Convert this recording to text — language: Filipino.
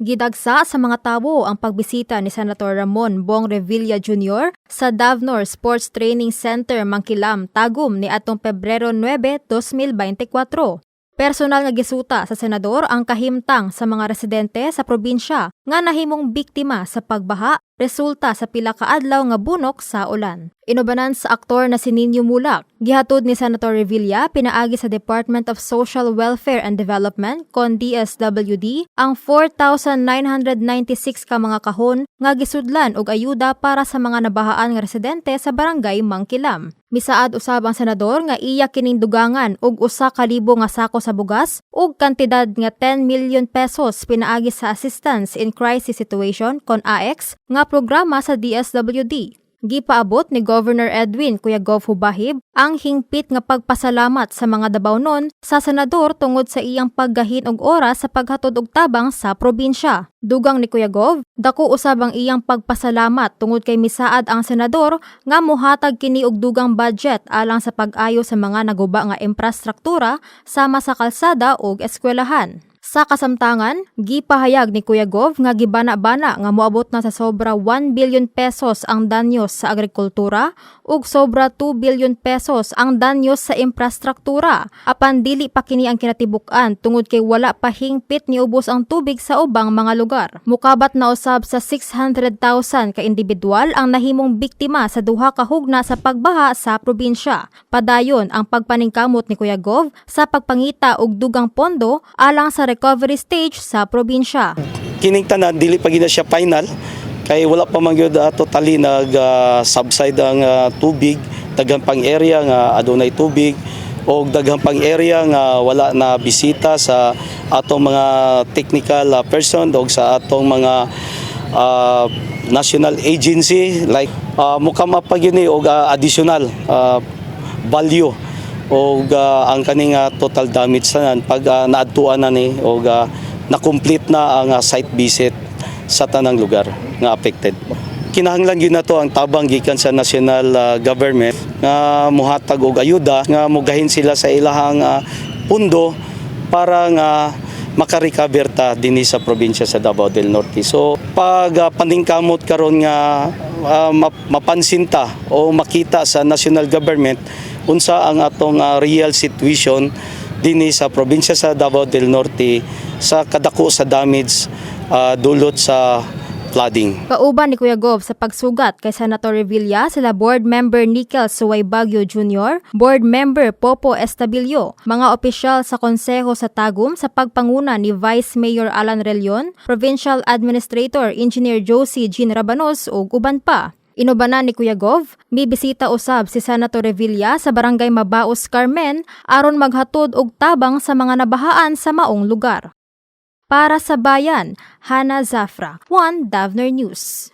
Gidagsa sa mga tawo ang pagbisita ni Senator Ramon Bong Revilla Jr. sa Davnor Sports Training Center, Mangkilam, Tagum ni atong Pebrero 9, 2024. Personal nga gisuta sa senador ang kahimtang sa mga residente sa probinsya nga nahimong biktima sa pagbaha resulta sa pila ka adlaw nga bunok sa ulan. Inubanan sa aktor na si Nino Mulak, gihatod ni Senator Revilla pinaagi sa Department of Social Welfare and Development kon DSWD ang 4,996 ka mga kahon nga gisudlan og ayuda para sa mga nabahaan nga residente sa barangay Mangkilam. Misaad usab ang senador nga iya kining dugangan og usa ka libo nga sako sa bugas ug kantidad nga 10 million pesos pinaagi sa Assistance in Crisis Situation kon AX nga programa sa DSWD. Gipaabot ni Governor Edwin Kuya Gov Hubahib ang hingpit nga pagpasalamat sa mga dabawnon sa senador tungod sa iyang paggahin og oras sa paghatod og tabang sa probinsya. Dugang ni Kuya Gov, dako usab ang iyang pagpasalamat tungod kay misaad ang senador nga mohatag kini og dugang budget alang sa pag-ayo sa mga naguba nga infrastruktura sama sa kalsada ug eskwelahan. Sa kasamtangan, gipahayag ni Kuya Gov nga gibana-bana nga moabot na sa sobra 1 billion pesos ang danyos sa agrikultura ug sobra 2 billion pesos ang danyos sa infrastruktura. Apan dili pa kini ang kinatibuk-an tungod kay wala pa hingpit ni ubos ang tubig sa ubang mga lugar. Mukabat na usab sa 600,000 ka individual ang nahimong biktima sa duha ka hugna sa pagbaha sa probinsya. Padayon ang pagpaningkamot ni Kuya Gov sa pagpangita og dugang pondo alang sa recovery stage sa probinsya. kining tanan dili pa gina siya final. Kay wala pa man gyud uh, totally nag ah, subside ang ah, tubig. Daghang pang area nga adunay tubig. O daghang pang area nga wala na bisita sa atong mga technical ah, person o sa atong mga ah, national agency. Like uh, mukhang mapagini og ah, additional ah, value o ang kaning ah, total damage tanan pag uh, naadtuan na ni o na-complete na ang ah, site visit sa tanang lugar nga affected. Kinahanglan gyud na to ang tabang gikan sa national ah, government nga muhatag og ayuda nga mugahin sila sa ilahang ah, pundo para nga makarecover ta dinhi sa probinsya sa Davao del Norte. So pag ah, paningkamot karon nga ah, map- mapansin ta o makita sa national government unsa ang atong ah, real situation dinhi sa probinsya sa Davao del Norte sa kadako sa damage ah, dulot sa flooding. Kauban ni Kuya Gov sa pagsugat kay Senator Revilla sila Board Member Nickel Suway Bagyo Jr., Board Member Popo Estabilio, mga opisyal sa Konseho sa Tagum sa pagpanguna ni Vice Mayor Alan Relion, Provincial Administrator Engineer Josie Jean Rabanos ug uban pa. Inubanan ni Kuya Gov, may bisita usab si Senator Revilla sa Barangay Mabaos, Carmen aron maghatod og tabang sa mga nabahaan sa maong lugar. Para sa bayan, Hana Zafra, One Davner News.